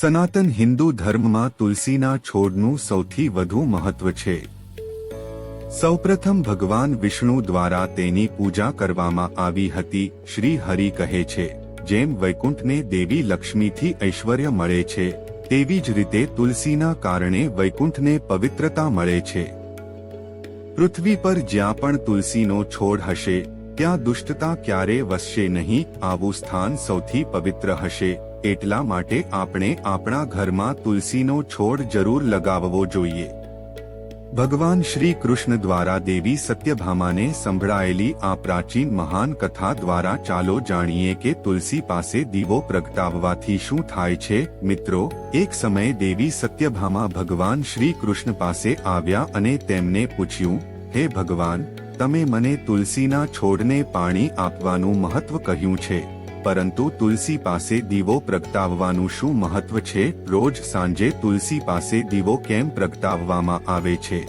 સનાતન હિન્દુ ધર્મમાં તુલસીના છોડનું સૌથી વધુ મહત્વ છે. સૌપ્રથમ ભગવાન વિષ્ણુ દ્વારા તેની પૂજા કરવામાં આવી હતી, શ્રી હરિ કહે છે, જેમ વૈકુંઠને દેવી લક્ષ્મીથી ઐશ્વર્ય મળે છે, તેવી જ રીતે તુલસીના કારણે વૈકુંઠને પવિત્રતા મળે છે. પૃથ્વી પર જ્યાં પણ તુલસીનો છોડ હશે, ત્યાં દુષ્ટતા ક્યારે વસશે નહીં, આવું સ્થાન સૌથી પવિત્ર હશે. એટલા માટે આપણે આપણા ઘરમાં તુલસીનો છોડ જરૂર લગાવવો જોઈએ. ભગવાન શ્રી કૃષ્ણ દ્વારા દેવી સત્યભામાને સંભળાયેલી આ પ્રાચીન મહાન કથા દ્વારા ચાલો જાણીએ કે તુલસી પાસે દીવો પ્રગટાવવાથી શું થાય છે. મિત્રો, એક સમયે દેવી સત્યભામા ભગવાન શ્રી કૃષ્ણ પાસે આવ્યા અને તેમને પૂછ્યું, હે ભગવાન, તમે મને તુલસીના છોડને પાણી આપવાનું મહત્વ કહ્યું છે. પરંતુ તુલસી પાસે દીવો પ્રગટાવવાનું શું મહત્વ છે? રોજ સાંજે તુલસી પાસે દીવો કેમ પ્રગટાવવામાં આવે છે?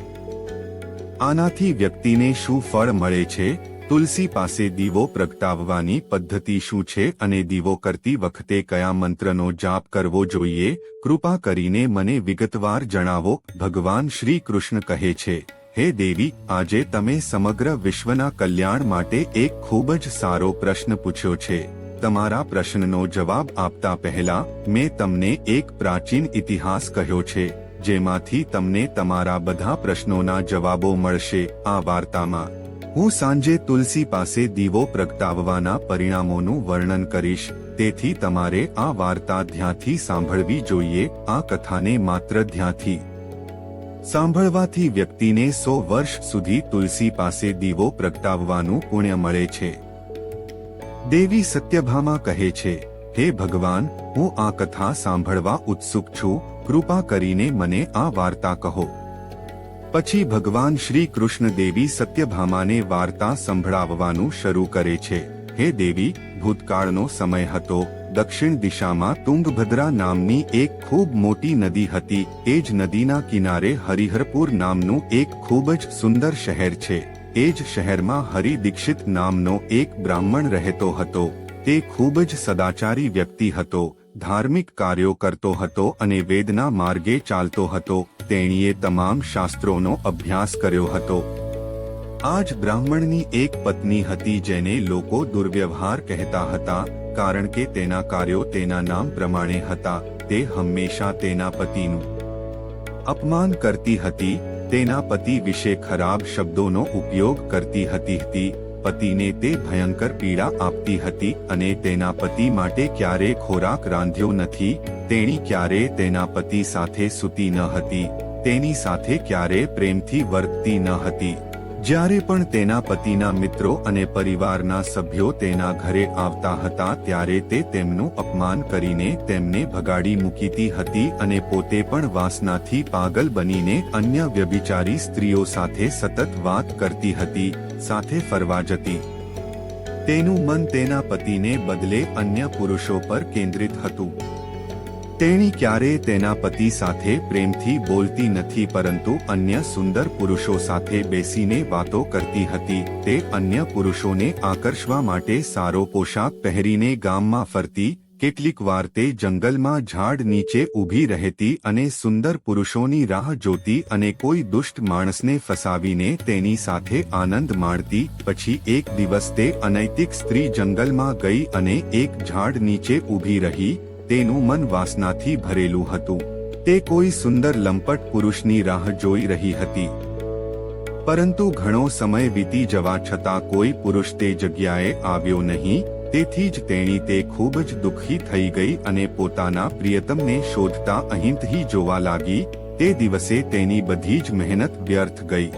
આનાથી વ્યક્તિને શું ફળ મળે છે? તુલસી પાસે દીવો પ્રગટાવવાની પદ્ધતિ શું છે અને દીવો કરતી વખતે કયા મંત્રનો જાપ કરવો જોઈએ? કૃપા કરીને મને વિગતવાર જણાવો. ભગવાન શ્રી કૃષ્ણ કહે છે, હે દેવી, આજે તમે સમગ્ર વિશ્વના કલ્યાણ માટે એક ખૂબ જ સારો પ્રશ્ન પૂછ્યો છે. તમારા પ્રશ્નનો જવાબ આપતા પહેલા, મેં તમને એક પ્રાચીન ઇતિહાસ કહ્યો છે, જેમાંથી તમને તમારા બધા પ્રશ્નોના જવાબો મળશે આ વાર્તામાં. હું સાંજે તુલસી પાસે દીવો પ્રગટાવવાના પરિણામોનું વર્ણન કરીશ, તેથી તમારે આ વાર્તા ધ્યાનથી સાંભળવી જોઈએ, આ કથાને માત્ર ધ્યાનથી. સાંભળવાથી વ્યક્તિને સો વર્ષ સુધી તુલસી પાસે દીવો પ્રગટાવવાનું પુણ્ય મળે છે. દેવી સત્યભામા કહે છે, હે ભગવાન, હું આ કથા સાંભળવા ઉત્સુક છું, કૃપા કરીને મને આ વાર્તા કહો. પછી ભગવાન શ્રી કૃષ્ણ દેવી સત્યભામાને વાર્તા સંભળાવવાનું શરૂ કરે છે, હે દેવી, ભૂતકાળનો સમય હતો, દક્ષિણ દિશામાં તુંગભદ્રા નામની એક ખૂબ મોટી નદી હતી, એ જ નદીના કિનારે હરિહરપુર નામનું એક ખૂબ જ સુંદર શહેર છે. એ જ શહેરમાં હરિ દીક્ષિત નામનો એક બ્રાહ્મણ રહેતો હતો. તે ખૂબ જ સદાચારી વ્યક્તિ હતો, ધાર્મિક કાર્યો કરતો હતો અને વેદના માર્ગે ચાલતો હતો. તેણીએ તમામ શાસ્ત્રોનો અભ્યાસ કર્યો હતો. આ જ બ્રાહ્મણની એક પત્ની હતી જેને લોકો દુર્વ્યવહાર કહેતા હતા, કારણ કે તેના કાર્યો તેના નામ પ્રમાણે હતા. તે હંમેશા તેના પતિનું અપમાન કરતી હતી તેના પતિ વિશે ખરાબ શબ્દોનો ઉપયોગ કરતી હતી હતી પતિને તે ભયંકર પીડા આપતી હતી અને તેના પતિ માટે ક્યારે ખોરાક રાંધ્યો નથી, તેણી ક્યારે તેના પતિ સાથે સૂતી ન હતી, તેની સાથે ક્યારે પ્રેમથી વર્તતી ન હતી. જ્યારે પણ તેના પતિના મિત્રો અને પરિવારના સભ્યો તેના ઘરે આવતા હતા ત્યારે તે તેમનું અપમાન કરીને તેમને ભગાડી મૂકીતી હતી અને પોતે પણ વાસનાથી પાગલ બનીને અન્ય વ્યભિચારી સ્ત્રીઓ સાથે સતત વાત કરતી હતી, સાથે ફરવા જતી. તેનું મન તેના પતિને બદલે અન્ય પુરુષો પર કેન્દ્રિત હતું. તેણી ક્યારે તેના પતિ સાથે પ્રેમથી બોલતી નથી પરંતુ અન્ય સુંદર પુરુષો સાથે બેસીને વાતો કરતી હતી. તે અન્ય પુરુષોને આકર્ષવા માટે સારો પોશાક પહેરીને ગામમાં ફરતી, કેટલીક વાર તે જંગલમાં ઝાડ નીચે ઊભી રહેતી અને સુંદર પુરુષોની રાહ જોતી અને કોઈ દુષ્ટ માણસને ફસાવીને તેની સાથે આનંદ માણતી. પછી એક દિવસ તે અનૈતિક સ્ત્રી જંગલમાં ગઈ અને એક ઝાડ નીચે ઊભી રહી તેનું મન વાસનાથી ભરેલું હતું. તે કોઈ સુંદર લંપટ પુરુષની રાહ જોઈ રહી હતી. પરંતુ ઘણો સમય વીતી જવા છતાં કોઈ પુરુષ તે જગ્યાએ આવ્યો નહીં, તેથી જ તેણી તે ખૂબ જ દુઃખી થઈ ગઈ અને પોતાના પ્રિયતમને શોધતા અહીંથી જોવા લાગી, તે દિવસે તેની બધી જ મહેનત વ્યર્થ ગઈ.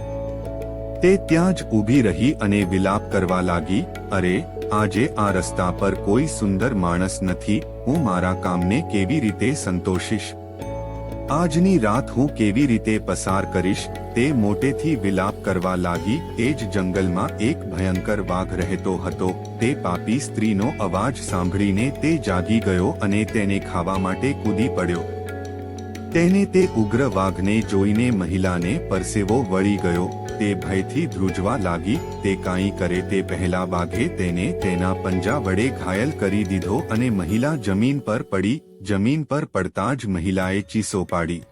તે ત્યાં જ ઊભી રહી અને વિલાપ કરવા લાગી અરે, આજે આ રસ્તા પર કોઈ સુંદર માણસ નથી, હું મારા કામને કેવી રીતે સંતોષીશ? આજની રાત હું કેવી રીતે પસાર કરીશ, તે મોટેથી વિલાપ કરવા લાગી, એ જ જંગલમાં એક ભયંકર વાઘ રહેતો હતો, તે પાપી સ્ત્રીનો અવાજ સાંભળીને તે જાગી ગયો અને તેને ખાવા માટે કૂદી પડ્યો. તેને તે ઉગ્ર વાઘને જોઈને મહિલાને પરસેવો વળી ગયો. તે ભયથી ધ્રુજવા લાગી. તે કાંઈ કરે તે પહેલા વાઘે તેને તેના પંજા વડે ઘાયલ કરી દીધો અને મહિલા જમીન પર પડી. જમીન પર પડતા જ મહિલાએ ચીસો પાડી.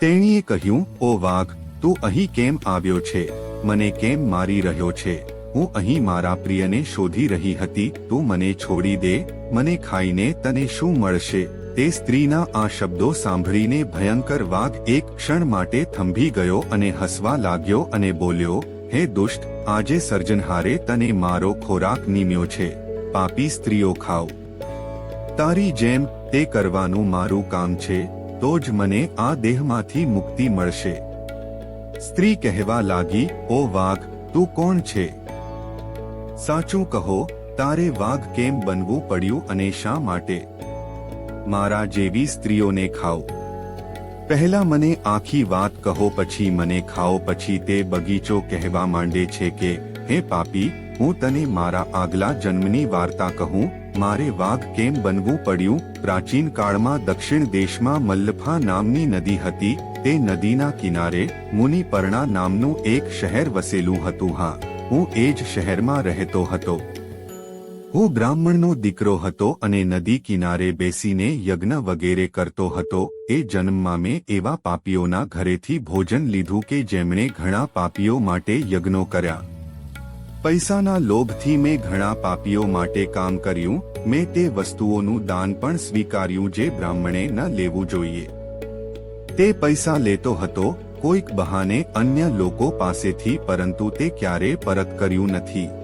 તેણીએ કહ્યું, ઓ વાઘ, તું અહીં કેમ આવ્યો છે? મને કેમ મારી રહ્યો છે? હું અહીં મારા પ્રિયને શોધી રહી હતી. તું મને છોડી દે. મને ખાઈને તને શું મળશે? તે સ્ત્રીના આ શબ્દો સાંભળીને ભયંકર વાઘ એક ક્ષણ માટે થંભી ગયો અને હસવા લાગ્યો અને બોલ્યો, હે દુષ્ટ, આજે સર્જનહારે તને મારો ખોરાક નીમ્યો છે. પાપી સ્ત્રીઓ ખાવ તારી જેમ તે કરવાનું મારું કામ છે, તો જ મને આ દેહમાંથી મુક્તિ મળશે. સ્ત્રી કહેવા લાગી, ઓ વાઘ, તું કોણ છે? સાચું કહો, તારે વાઘ કેમ બનવું પડ્યું અને શા માટે? મારા જેવી સ્ત્રીઓને ખાઓ. પહેલા મને આખી વાત કહો, પછી મને ખાઓ, પછી તે બગીચો કહેવા માંડે છે કે, હે પાપી, હું તને મારા આગલા જન્મની વાર્તા કહું, મારે વાઘ કેમ બનવું પડ્યું? પ્રાચીન કાળમાં દક્ષિણ દેશમાં મલ્લફા નામની નદી હતી, તે નદીના કિનારે મુનિપર્ણા નામનું એક શહેર વસેલું હતું. હા, હું એ જ શહેરમાં રહેતો હતો. હું બ્રાહ્મણનો દીકરો હતો અને નદી કિનારે બેસીને યજ્ઞ વગેરે કરતો હતો, એ જન્મમાં મેં એવા પાપીઓના ઘરેથી ભોજન લીધું કે જેમણે ઘણા પાપીઓ માટે યજ્ઞો કર્યા. પૈસાના લોભથી મેં ઘણા પાપીઓ માટે કામ કર્યું, મેં તે વસ્તુઓનું દાન પણ સ્વીકાર્યું જે બ્રાહ્મણે ન લેવું જોઈએ. તે પૈસા લેતો હતો, કોઈક બહાને અન્ય લોકો પાસેથી, પરંતુ તે ક્યારે પરત કર્યું નથી.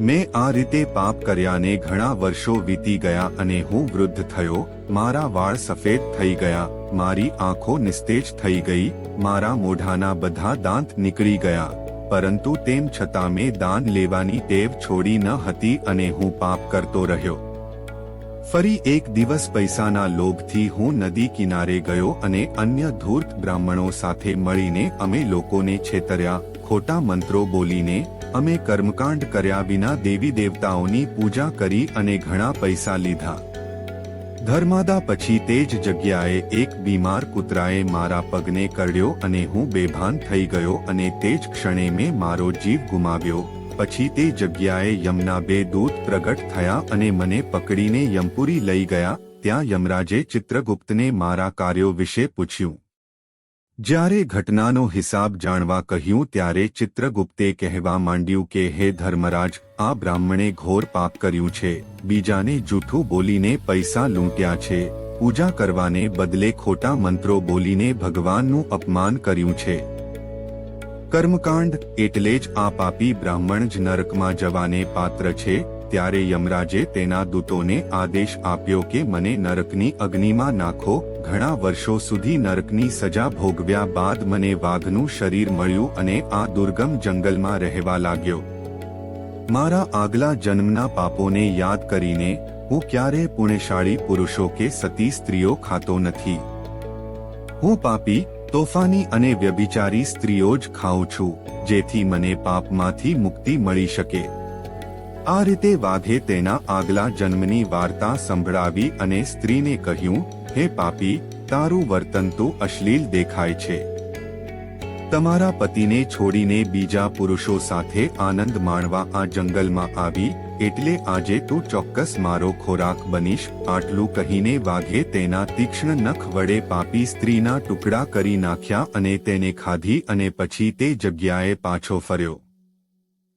મેં આ રીતે પાપ કર્યાને ઘણા વર્ષો વીતી ગયા અને હું વૃદ્ધ થયો, મારા વાળ સફેદ થઈ ગયા, મારી આંખો નિસ્તેજ થઈ ગઈ, મારા મોઢાના બધા દાંત નીકળી ગયા, પરંતુ તેમ છતાં મેં દાન લેવાની ટેવ છોડી ન હતી અને હું પાપ કરતો રહ્યો. ફરી એક દિવસ પૈસાના લોભથી હું નદી કિનારે ગયો અને અન્ય ધૂર્ત બ્રાહ્મણો સાથે મળીને અમે લોકોને છેતર્યા, ખોટા મંત્રો બોલીને અમે કર્મકાંડ કર્યા વિના દેવી દેવતાઓની પૂજા કરી અને ઘણા પૈસા લીધા. ધર્માદા પછી તે જ જગ્યાએ એક બીમાર કૂતરાએ મારા પગને કરડ્યો અને હું બેભાન થઈ ગયો અને તે જ ક્ષણે મેં મારો જીવ ગુમાવ્યો. પછી તે જગ્યાએ યમના બે દૂત પ્રગટ થયા અને મને પકડીને યમપુરી લઈ ગયા. ત્યાં યમરાજે ચિત્રગુપ્તને મારા કાર્યો વિશે પૂછ્યું. જ્યારે ઘટનાનો હિસાબ જાણવા કહ્યું ત્યારે ચિત્રગુપ્તે કહેવા માંડ્યું કે, હે ધર્મરાજ, આ બ્રાહ્મણે ઘોર પાપ કર્યું છે. બીજાને જૂઠું બોલીને પૈસા લૂંટ્યા છે. પૂજા કરવાને બદલે ખોટા મંત્રો બોલીને ભગવાનનું અપમાન કર્યું છે. કર્મકાંડ એટલે જ આ પાપી બ્રાહ્મણ જ નરકમાં જવાને પાત્ર છે. ત્યારે યમરાજે તેના દૂતોને આદેશ આપ્યો કે મને નરકની અગ્નિમાં નાખો. ઘણા વર્ષો સુધી નરકની સજા ભોગવ્યા બાદ મને વાઘનું શરીર મળ્યું અને આ દુર્ગમ જંગલમાં રહેવા લાગ્યો. મારા આગલા જન્મના પાપોને યાદ કરીને હું ક્યારે પુણ્યશાળી પુરુષો કે સતી સ્ત્રીઓ ખાતો નથી. હું પાપી, તોફાની અને વ્યભિચારી સ્ત્રીઓ જ ખાઉં છું, જેથી મને પાપમાંથી મુક્તિ મળી શકે. આ રીતે વાઘે તેના આગલા જન્મની વાર્તા સંભળાવી અને સ્ત્રીને કહ્યું, હે પાપી, તારું વર્તન તો અશ્લીલ દેખાય છે. તમારા પતિને છોડીને બીજા પુરુષો સાથે આનંદ માણવા આ જંગલમાં આવી, એટલે આજે તું ચોક્કસ મારો ખોરાક બનીશ. આટલું કહીને વાઘે તેના તીક્ષ્ણ નખ વડે પાપી સ્ત્રીના ટુકડા કરી નાખ્યા અને તેને ખાધી અને પછી તે જગ્યાએ પાછો ફર્યો.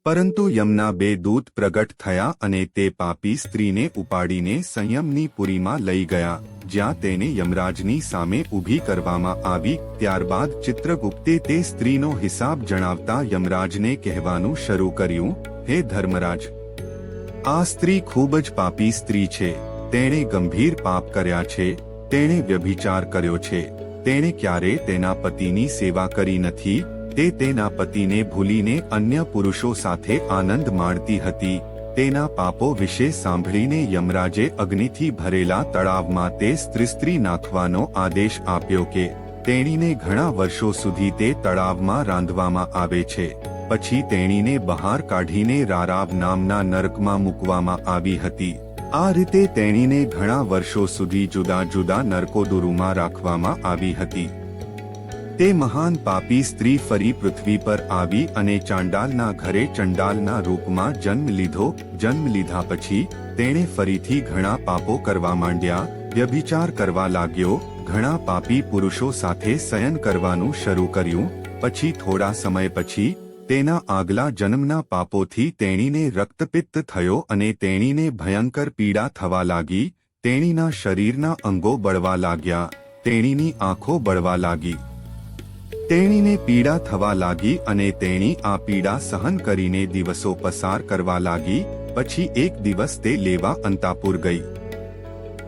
પરંતુ યમના બે દૂત પ્રગટ થયા અને તે પાપી સ્ત્રીને ઉપાડીને સંયમની પુરીમાં લઈ ગયા, જ્યાં તેને યમરાજની સામે ઊભી કરવામાં આવી, ત્યારબાદ ચિત્રગુપ્તે તે સ્ત્રીનો હિસાબ જણાવતા યમરાજને કહેવાનું શરૂ કર્યું, હે ધર્મરાજ, આ સ્ત્રી ખૂબ જ પાપી સ્ત્રી છે, તેણે ગંભીર પાપ કર્યા છે, તેણે વ્યભિચાર કર્યો છે, તેણે ક્યારે તેના પતિની સેવા કરી નથી તે તેના પતિને ભૂલીને અન્ય પુરુષો સાથે આનંદ માણતી હતી. તેના પાપો વિશે સાંભળીને યમરાજે અગ્નિથી ભરેલા તળાવમાં તે સ્ત્રી નાખવાનો આદેશ આપ્યો કે તેણીને ઘણા વર્ષો સુધી તે તળાવમાં રાંધવામાં આવે છે. પછી તેણીને બહાર કાઢીને રારાવ નામના નરકમાં મૂકવામાં આવી હતી. આ રીતે તેણીને ઘણા વર્ષો સુધી જુદા જુદા નરકોદુરુમાં રાખવામાં આવી હતી. તે મહાન પાપી સ્ત્રી ફરી પૃથ્વી પર આવી અને ચાંડાલના ઘરે ચંડાલના રૂપમાં જન્મ લીધો. જન્મ લીધા પછી તેણે ફરીથી ઘણા પાપો કરવા માંડ્યા. વ્યભિચાર કરવા લાગ્યો. ઘણા પાપી પુરુષો સાથે શયન કરવાનું શરૂ કર્યું. પછી થોડા સમય પછી તેના આગલા જન્મના પાપોથી તેણીને રક્તપિત્ત થયો અને તેણીને ભયંકર પીડા થવા લાગી. તેણીના શરીરના અંગો બળવા લાગ્યા. તેણીની આંખો બળવા લાગી. તેણીને પીડા થવા લાગી અને તેણી આ પીડા સહન કરીને દિવસો પસાર કરવા લાગી, પછી એક દિવસ તે લેવા અંતાપુર ગઈ.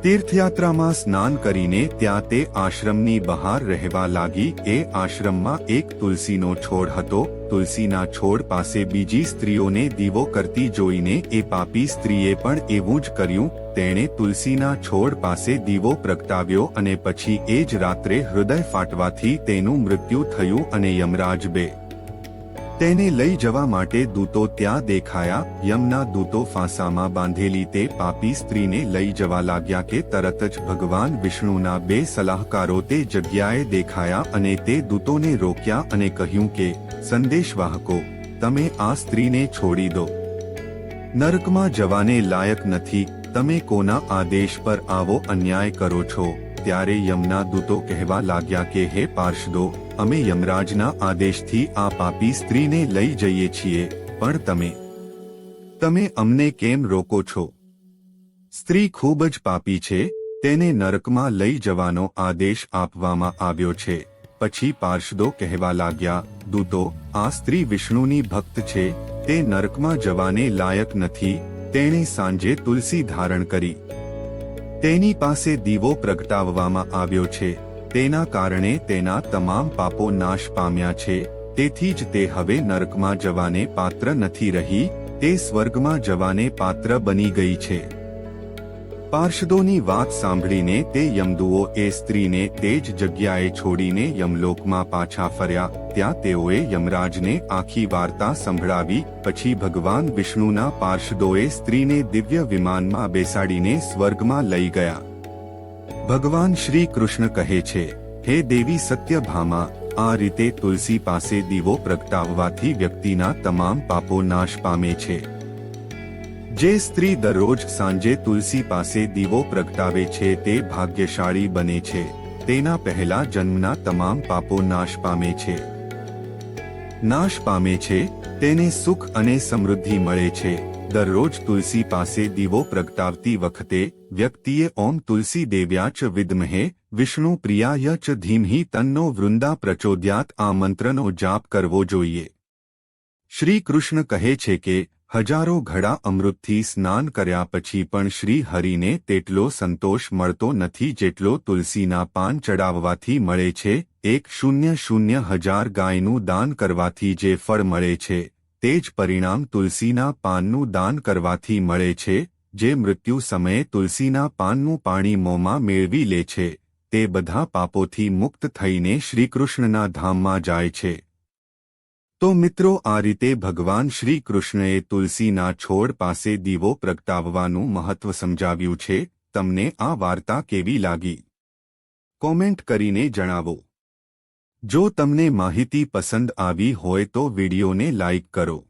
તીર્થયાત્રામાં સ્નાન કરીને ત્યાં તે આશ્રમની બહાર રહેવા લાગી. એ આશ્રમમાં એક તુલસીનો છોડ હતો. તુલસીના છોડ પાસે બીજી સ્ત્રીઓને દીવો કરતી જોઈને એ પાપી સ્ત્રીએ પણ એવું જ કર્યું. તેણે તુલસીના છોડ પાસે દીવો પ્રગટાવ્યો અને પછી એ જ રાત્રે હૃદય ફાટવાથી તેનું મૃત્યુ થયું અને યમરાજ બે તેને લઈ જવા માટે દૂતો ત્યાં દેખાયા, યમના દૂતો ફાંસામાં બાંધેલી તે પાપી સ્ત્રીને લઈ જવા લાગ્યા કે તરત જ ભગવાન વિષ્ણુના બે સલાહકારો તે જગ્યાએ દેખાયા અને તે દૂતોને રોક્યા અને કહ્યું કે, સંદેશવાહકો, તમે આ સ્ત્રીને છોડી દો. નરકમાં જવાને લાયક નથી, તમે કોના આદેશ પર આવો અન્યાય કરો છો? ત્યારે યમના દૂતો કહેવા લાગ્યા કે, હે પાર્ષદો, અમે યમરાજના આદેશથી આ પાપી સ્ત્રીને લઈ જઈએ છીએ, પણ તમે તમે અમને કેમ રોકો છો? સ્ત્રી ખૂબ જ પાપી છે, તેને નરકમાં લઈ જવાનો આદેશ આપવામાં આવ્યો છે. પછી પાર્ષદો કહેવા લાગ્યા, દૂતો, આ સ્ત્રી વિષ્ણુની ભક્ત છે, તે નરકમાં જવાને લાયક નથી, તેણે સાંજે તુલસી ધારણ કરી તેની પાસે દીવો પ્રગટાવવામાં આવ્યો છે. તેના કારણે તેના તમામ પાપો નાશ પામ્યા છે. તેથી જ તે હવે નરકમાં જવાને પાત્ર નથી રહી, તે સ્વર્ગમાં જવાને પાત્ર બની ગઈ છે. પાર્ષદોની વાત સાંભળીને તે યમદુઓ એ સ્ત્રીને તે જ જગ્યાએ છોડીને યમલોકમાં પાછા ફર્યા. ત્યાં તેઓએ યમરાજને આખી વાર્તા સંભળાવી, પછી ભગવાન વિષ્ણુના પાર્ષદોએ સ્ત્રીને દિવ્ય વિમાનમાં બેસાડીને સ્વર્ગમાં લઈ ગયા. ભગવાન શ્રી કૃષ્ણ કહે છે, હે દેવી સત્યભામા, આ રીતે તુલસી પાસે દીવો પ્રગટાવવાથી વ્યક્તિના તમામ પાપો નાશ પામે છે. જે સ્ત્રી દરરોજ સાંજે તુલસી પાસે દીવો પ્રગટાવે છે તે ભાગ્યશાળી બને છે. તેના પહેલા જન્મના તમામ પાપો નાશ પામે છે. નાશ પામે છે, તેને સુખ અને સમૃદ્ધિ મળે છે. દરરોજ તુલસી પાસે દીવો પ્રગટાવતી વખતે વ્યક્તિએ ઓમ તુલસી દેવ્યાચ વિદ્મહે, વિષ્ણુ પ્રિયાય ચ ધીમહી તન્નો વૃંદા પ્રચોદ્યાત આ મંત્રનો જાપ કરવો જોઈએ. શ્રી કૃષ્ણ કહે છે કે હજારો ઘડા અમૃતથી સ્નાન કર્યા પછી પણ શ્રી હરિને તેટલો સંતોષ મળતો નથી જેટલો તુલસીના પાન ચડાવવાથી મળે છે, એક શૂન્ય શૂન્ય હજાર ગાયનું દાન કરવાથી જે ફળ મળે છે, તે જ પરિણામ તુલસીના પાનનું દાન કરવાથી મળે છે, જે મૃત્યુ સમયે તુલસીના પાનનું પાણી મોંમાં મેળવી લે છે, તે બધા પાપોથી મુક્ત થઈને શ્રીકૃષ્ણના ધામમાં જાય છે. તો મિત્રો, આ રીતે ભગવાન શ્રી કૃષ્ણએ તુલસીના છોડ પાસે દીવો પ્રગટાવવાનું મહત્વ સમજાવ્યું છે. તમને આ વાર્તા કેવી લાગી? કોમેન્ટ કરીને જણાવો. જો તમને માહિતી પસંદ આવી હોય તો વિડીયોને લાઇક કરો.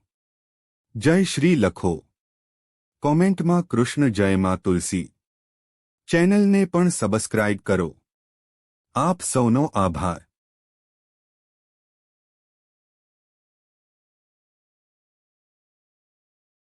જય શ્રી લખો. કોમેન્ટમાં કૃષ્ણ જયમાં તુલસી. ચેનલને પણ સબસ્ક્રાઇબ કરો. આપ સૌનો આભાર.